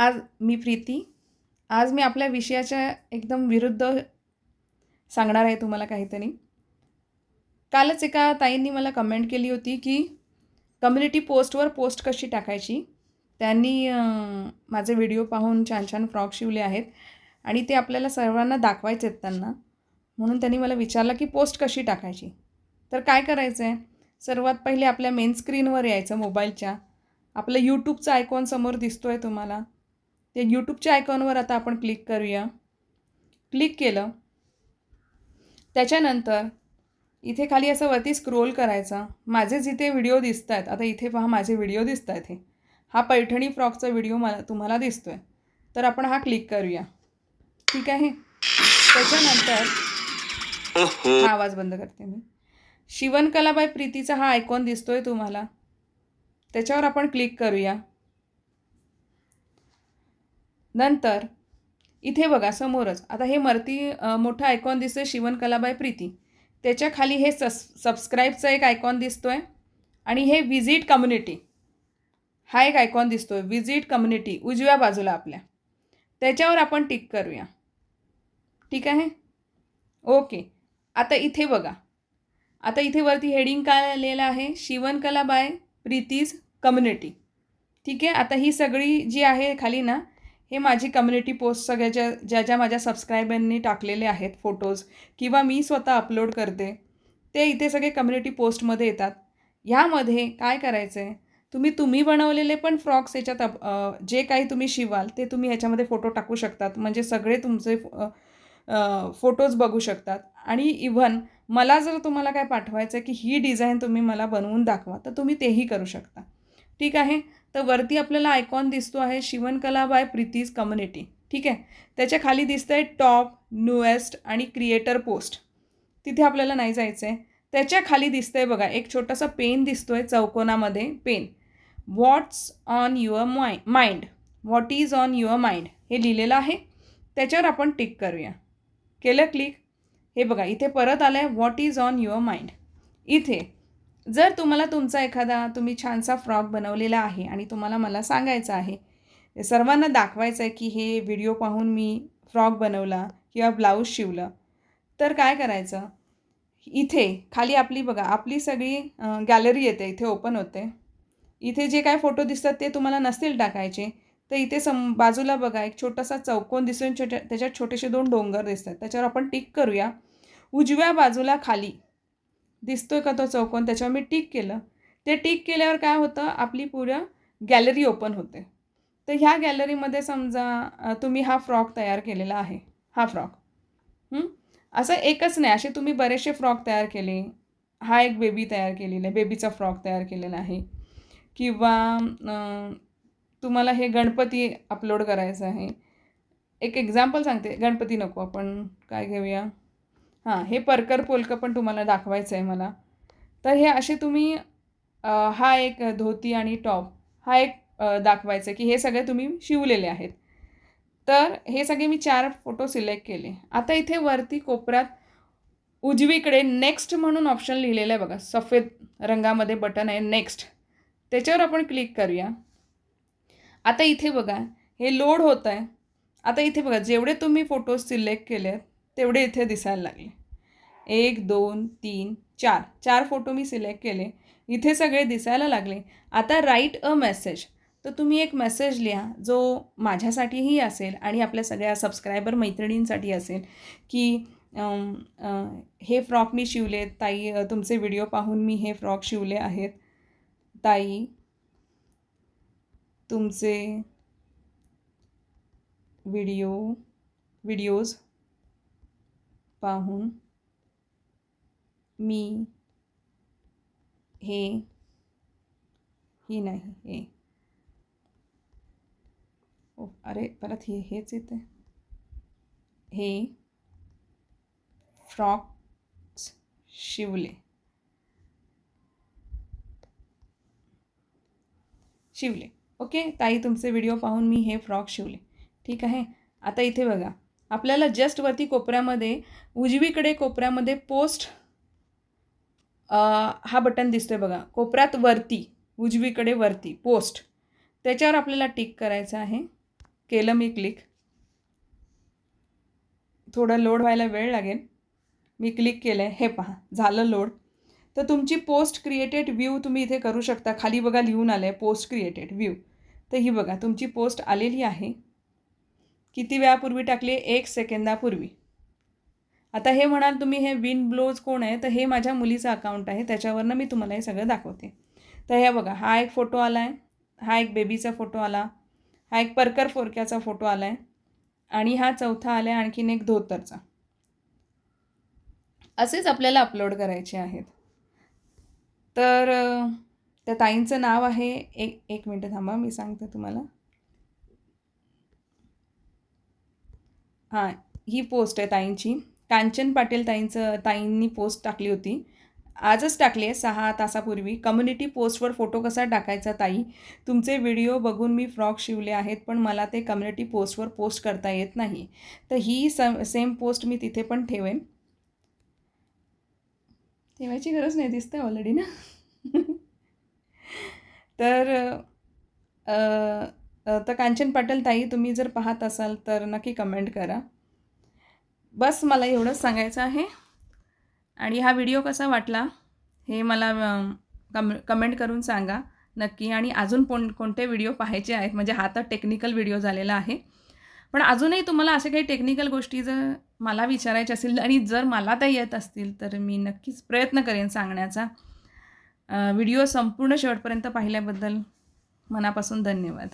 आज मी प्रीती. आज मी आपल्या विषयाच्या एकदम विरुद्ध सांगणार आहे तुम्हाला काहीतरी. कालच एका ताईंनी मला कमेंट केली होती की कम्युनिटी पोस्टवर पोस्ट कशी टाकायची? त्यांनी माझे व्हिडिओ पाहून छान छान फ्रॉक शिवले आहेत आणि ते आपल्याला सर्वांना दाखवायचे आहेत त्यांना. म्हणून त्यांनी मला विचारलं की पोस्ट कशी टाकायची? तर काय करायचं आहे सर्वात पहिले आपल्या मेन स्क्रीनवर यायचं मोबाईलच्या. आपलं यूट्यूबचा आयकॉन समोर दिसतो आहे तुम्हाला. ते यूट्यूबच्या आयकॉनवर आता आपण क्लिक करूया. क्लिक केलं. त्याच्यानंतर इथे खाली असं वरती स्क्रोल करायचा. माझे जिथे व्हिडिओ दिसत आहेत आता इथे पहा माझे व्हिडिओ दिसत आहेत हे. हा पैठणी फ्रॉकचा व्हिडिओ मला तुम्हाला दिसतो आहे तर आपण हा क्लिक करूया. ठीक आहे? त्याच्यानंतर हा आवाज बंद करते मी. शिवणकलाबाई प्रीतीचा हा आयकॉन दिसतोय तुम्हाला. त्याच्यावर आपण क्लिक करूया. नंतर इथे बघा समोरच आता हे मरती मोठं आयकॉन दिसतंय शिवणकलाबाई प्रीती. त्याच्याखाली हे सस सबस्क्राईबचं एक आयकॉन दिसतो आहे आणि हे विजिट कम्युनिटी हा एक आयकॉन दिसतो आहे विजिट कम्युनिटी उजव्या बाजूला आपल्या. त्याच्यावर आपण टिक करूया. ठीक आहे? ओके. आता इथे बघा. आता इथे वरती हेडिंग काय आलेलं आहे? शिवणकला बाय प्रीतीज कम्युनिटी ठीक आहे? आता ही सगळी जी आहे खाली ना हे माझी कम्युनिटी पोस्ट सगळ्याच्या ज्या ज्या माझ्या सबस्क्रायबरनी टाकलेले आहेत फोटोज किंवा मी स्वतः अपलोड करते ते इथे सगळे कम्युनिटी पोस्टमध्ये येतात. ह्यामध्ये काय करायचं आहे तुम्ही तुम्ही बनवलेले पण फ्रॉक्स याच्यात अप- जे काही तुम्ही शिवाल ते तुम्ही ह्याच्यामध्ये फोटो टाकू शकतात. म्हणजे सगळे तुमचे फोटोज बघू शकतात. आणि इव्हन मला जर तुम्हाला काय पाठवायचं आहे की ही डिझाईन तुम्ही मला बनवून दाखवा तर तुम्ही तेही करू शकता. ठीक आहे? तर वरती आपल्याला आयकॉन दिसतो आहे शिवणकला बाय प्रीतीज कम्युनिटी. ठीक आहे? त्याच्याखाली दिसतं आहे टॉप न्यूएस्ट आणि क्रिएटर पोस्ट तिथे आपल्याला नाही जायचं आहे त्याच्याखाली आहे बघा एक छोटासा पेन दिसतो आहे चौकोनामध्ये pen. What's on your my mind what is on your mind हे लिहिलेलं आहे. त्याच्यावर आपण टिक करूया. केलं क्लिक हे बघा इथे परत आलं आहे what is on your mind इथे जर तुम्हाला तुमचा एखादा तुम्ही छानसा फ्रॉक बनवलेला आहे आणि तुम्हाला मला सांगायचं आहे सर्वांना दाखवायचं आहे की हे व्हिडिओ पाहून मी फ्रॉक बनवला किंवा ब्लाऊज शिवलं तर काय करायचं? इथे खाली आपली बघा आपली सगळी गॅलरी येते इथे ओपन होते. इथे जे काय फोटो दिसतात ते तुम्हाला नसतील टाकायचे. तर इथे सम बाजूला बघा एक छोटासा चौकोन दिसून छोट्या त्याच्यात छोटेसे दोन डोंगर दिसतात. त्याच्यावर आपण टिक करूया. उजव्या बाजूला खाली दिसतोय का तो चौकोन? त्याच्यावर मी टिक केलं. ते टिक केल्यावर काय होतं? आपली पुरं गॅलरी ओपन होते. तर ह्या गॅलरीमध्ये समजा तुम्ही हा फ्रॉक तयार केलेला आहे. हा फ्रॉक. असं एकच नाही. असे तुम्ही बरेचसे फ्रॉक तयार केले. हा एक बेबी तयार केलेला आहे. बेबीचा फ्रॉक तयार केलेला आहे. किंवा तुम्हाला हे गणपती अपलोड करायचं आहे. एक एक्झाम्पल सांगते. गणपती नको आपण. काय घेऊया? हां हे परकर पोलकं पण तुम्हाला दाखवायचं आहे मला. तर हे असे तुम्ही हा एक धोती आणि टॉप हा एक दाखवायचं की हे सगळे तुम्ही शिवलेले आहेत. तर हे सगळे मी चार फोटो सिलेक्ट केले. आता इथे वरती कोपऱ्यात उजवीकडे नेक्स्ट म्हणून ऑप्शन लिहिलेलं आहे बघा. सफेद रंगामध्ये बटन आहे नेक्स्ट. त्याच्यावर आपण क्लिक करूया. आता इथे बघा हे लोड होत आहे आता इथे बघा जेवढे तुम्ही फोटो सिलेक्ट केले आहेत तेवढे इथे दिसायला लागले. एक दोन तीन चार. चार फोटो मी सिलेक्ट केले. इथे सगळे दिसायला लागले. आता राईट अ मेसेज तर तुम्ही एक मेसेज लिहा जो माझ्यासाठीही असेल आणि आपल्या सगळ्या सबस्क्रायबर मैत्रिणींसाठी असेल की हे फ्रॉक मी शिवले. ताई तुमचे व्हिडिओ पाहून मी हे फ्रॉक शिवले आहेत. ताई तुमचे व्हिडिओ व्हिडिओज पाहून मी हे ही नाही हे. ओ अरे परत हे हेच येते हे फ्रॉक्स शिवले. शिवले. ओके ताई तुमचे व्हिडिओ पाहून मी हे फ्रॉक शिवले. ठीक आहे? आता इथे बघा. आपल्याला जस्ट वरती कोपऱ्यामध्ये उजवीकडे कोपऱ्यामध्ये पोस्ट हा बटन दिसतोय बघा. कोपऱ्यात वरती उजवीकडे वरती पोस्ट त्याच्यावर आपल्याला टिक करायचं आहे. केलं मी क्लिक थोडं लोड व्हायला वेळ लागेल. मी क्लिक केलं आहे हे पहा झालं लोड तर तुमची पोस्ट क्रिएटेड व्ह्यू तुम्ही इथे करू शकता. खाली बघा लिहून आलं आहे पोस्ट क्रिएटेड व्ह्यू तर ही बघा तुमची पोस्ट आलेली आहे. किती वेळापूर्वी टाकली? आहे एक सेकंदापूर्वी. आता हे म्हणाल तुम्ही हे विन ब्लोज कोण आहे? तर हे माझ्या मुलीचं अकाउंट आहे. त्याच्यावरनं मी तुम्हाला हे सगळं दाखवते. तर हे बघा हा एक फोटो आला आहे हा एक बेबीचा फोटो आला. हा एक परकर फोरक्याचा फोटो आला आहे आणि हा चौथा आला आहे आणखीन एक धोतरचा. असेच आपल्याला अपलोड करायचे आहेत. तर त्या ताईंचं नाव आहे. एक एक मिनटं थांबा मी सांगते तुम्हाला. हां ही पोस्ट आहे ताईंची. कांचन पाटील ताईंचं ताईंनी पोस्ट टाकली होती. आजच टाकली आहे सहा तासापूर्वी. कम्युनिटी पोस्टवर फोटो कसा टाकायचा ताई? तुमचे व्हिडिओ बघून मी फ्रॉक शिवले आहेत पण मला ते कम्युनिटी पोस्टवर पोस्ट करता येत नाही. तर ही स सेम पोस्ट मी तिथे पण ठेवेन. ठेवायची गरज नाही दिसते ऑलरेडी ना? तर तर कांचन पाटील ताई तुम्ही जर पाहत असाल तर नक्की कमेंट करा. बस मला एवढंच सांगायचं आहे. आणि हा व्हिडिओ कसा वाटला हे मला कम कमेंट करून सांगा नक्की. आणि अजून कोण कोणते व्हिडिओ पाहायचे आहेत? म्हणजे हा तर टेक्निकल व्हिडिओ झालेला आहे. पण अजूनही तुम्हाला असे काही टेक्निकल गोष्टी जर मला विचारायच्या असतील आणि जर मला त्या येत असतील तर मी नक्कीच प्रयत्न करेन सांगण्याचा. व्हिडिओ संपूर्ण शेवटपर्यंत पाहिल्याबद्दल मनापासून धन्यवाद.